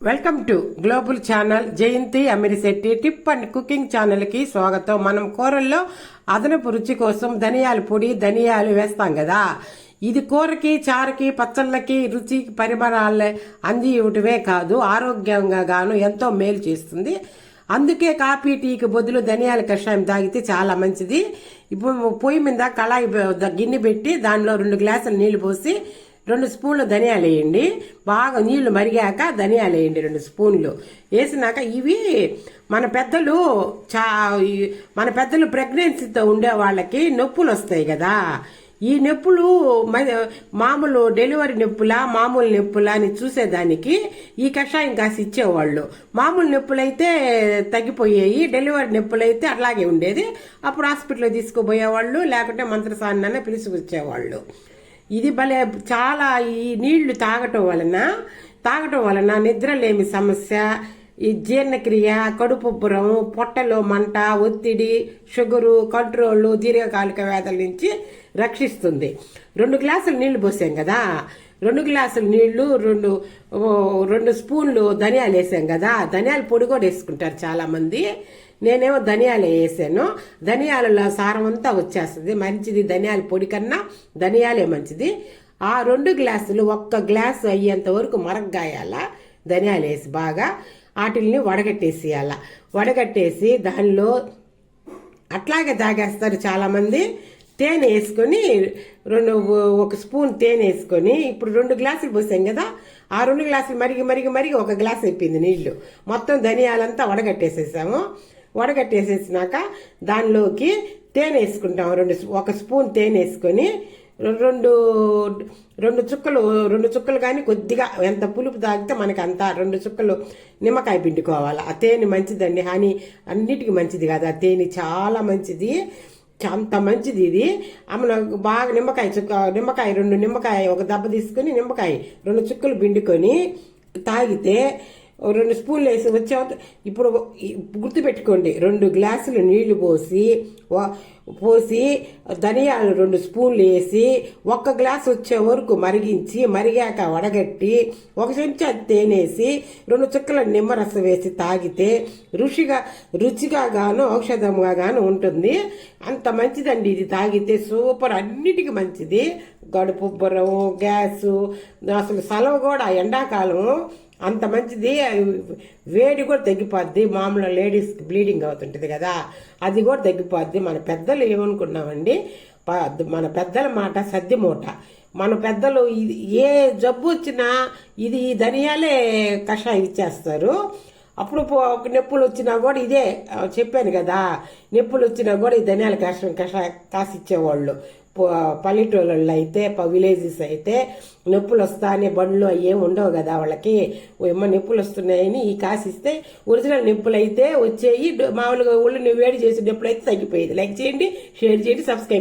Welcome to global channel Jayanthi Amirisetti tip and cooking ఛానల్కి స్వాగతం. మనం కూరల్లో అదనపు రుచి కోసం ధనియాల పొడి ధనియాలు వేస్తాం కదా. ఇది కూరకి చారుకి పచ్చళ్ళకి రుచి పరిమళాలు అంది ఇవ్వటమే కాదు ఆరోగ్యంగా గాను ఎంతో మేలు చేస్తుంది. అందుకే కాఫీ టీకి బదులు ధనియాల కషాయం తాగితే చాలా మంచిది. ఇప్పుడు పొయ్యి మీద కళాయి గిన్నె పెట్టి దానిలో రెండు గ్లాసులు నీళ్ళు పోసి రెండు స్పూన్లు ధనియాలు వేయండి. బాగా నీళ్ళు మరిగాక ధనియాలు వేయండి రెండు స్పూన్లు. వేసినాక ఇవి మన పెద్దలు చా మన పెద్దలు ప్రెగ్నెన్సీతో ఉండే వాళ్ళకి నొప్పులు వస్తాయి కదా. ఈ నొప్పులు మామూలు డెలివరీ నొప్పులా మామూలు నొప్పులా అని చూసేదానికి ఈ కషాయం కాసి ఇచ్చేవాళ్ళు. మామూలు నొప్పులైతే తగ్గిపోయాయి డెలివరీ నొప్పులైతే అట్లాగే ఉండేది. అప్పుడు హాస్పిటల్లో తీసుకుపోయేవాళ్ళు లేకుంటే మంత్రసాన్ని పిలుచుకొచ్చేవాళ్ళు. ఇది భలే చాలా ఈ నీళ్ళు తాగటం వలన తాగటం వలన నిద్రలేమి సమస్య ఈ జీర్ణక్రియ కడుపుబ్బరం పొట్టలో మంట ఒత్తిడి షుగరు కంట్రోల్ దీర్ఘకాలిక వ్యాధుల నుంచి రక్షిస్తుంది. రెండు గ్లాసులు నీళ్ళు పోసాం కదా. రెండు గ్లాసులు నీళ్ళు రెండు రెండు స్పూన్లు ధనియాలు వేసాం కదా. ధనియాల పొడి కూడా వేసుకుంటారు చాలామంది. నేనేమో ధనియాలు వేసాను. ధనియాలలో సారం అంతా వచ్చేస్తుంది. మంచిది ధనియాల పొడి కన్నా ధనియాలే మంచిది. ఆ రెండు గ్లాసులు ఒక్క గ్లాసు అయ్యేంత వరకు మరగ్గాయాల? ధనియాలు వేసి బాగా వాటిల్ని వడగట్టేసేయాల. వడగట్టేసి దానిలో అట్లాగే తాగేస్తారు చాలామంది. తేనె వేసుకొని రెండు ఒక స్పూన్ తేనె వేసుకొని ఇప్పుడు రెండు గ్లాసులు పోసాం కదా ఆ రెండు గ్లాసులు మరిగి మరిగి మరిగి ఒక గ్లాస్ అయిపోయింది నీళ్ళు. మొత్తం ధనియాలంతా వడగట్టేసేసాము. వడగట్టేసేసినాక దానిలోకి తేనె వేసుకుంటాము రెండు ఒక స్పూన్ తేనె వేసుకొని రెండు రెండు చుక్కలు రెండు చుక్కలు కానీ కొద్దిగా ఎంత పులుపు తాగితే మనకి అంత రెండు చుక్కలు నిమ్మకాయ పిండుకోవాలి. ఆ తేనె మంచిదండి హనీ అన్నిటికీ మంచిది కదా. ఆ తేనె చాలా మంచిది అంత మంచిది ఇది. ఆమె బాగా నిమ్మకాయ చుక్క నిమ్మకాయ రెండు నిమ్మకాయ ఒక దెబ్బ తీసుకొని నిమ్మకాయ రెండు చుక్కలు పిండుకొని తాగితే రెండు స్పూన్లు వేసి వచ్చే ఇప్పుడు గుర్తుపెట్టుకోండి. రెండు గ్లాసులు నీళ్ళు పోసి పోసి ధనియాలు రెండు స్పూన్లు వేసి ఒక్క గ్లాస్ వచ్చే వరకు మరిగించి మరిగాక వడగట్టి ఒక చెంచా తేనేసి రెండు చుక్కల నిమ్మరసం వేసి తాగితే రుచిగా రుచిగా గాను ఔషధంగా గాను ఉంటుంది. అంత మంచిదండి ఇది తాగితే. సూపర్. అన్నిటికీ మంచిది. గడుపు గడుపుబ్బరం గ్యాసు అసలు సెలవు కూడా ఎండాకాలం అంత మంచిది. వేడి కూడా తగ్గిపోద్ది. మామూలు లేడీస్కి బ్లీడింగ్ అవుతుంటుంది కదా. అది కూడా తగ్గిపోద్ది. మన పెద్దలు ఏమనుకున్నామండి మన పెద్దల మాట సద్ది మూట. మన పెద్దలు ఇది ఏ జబ్బు వచ్చినా ఇది ఈ ధనియాలే కషాయం ఇచ్చేస్తారు. అప్పుడు పో- ఒక నొప్పులు వచ్చినా కూడా ఇదే చెప్పాను కదా. నొప్పులు వచ్చినా కూడా ఈ ధనియాల కషాయం కషాయం కాసిచ్చేవాళ్ళు పల్లెటూళ్ళల్లో అయితే విలేజెస్ అయితే నొప్పులు వస్తానే బండ్లు అయ్యేం ఉండవు కదా వాళ్ళకి. ఏమో నొప్పులు వస్తున్నాయని ఈ కాసిస్తే ఒరిజినల్ నొప్పులు అయితే వచ్చేయి మామూలుగా ఒళ్ళు వేడి చేసే నొప్పులు అయితే తగ్గిపోయేది. లైక్ చేయండి షేర్ చేయండి సబ్స్క్రైబ్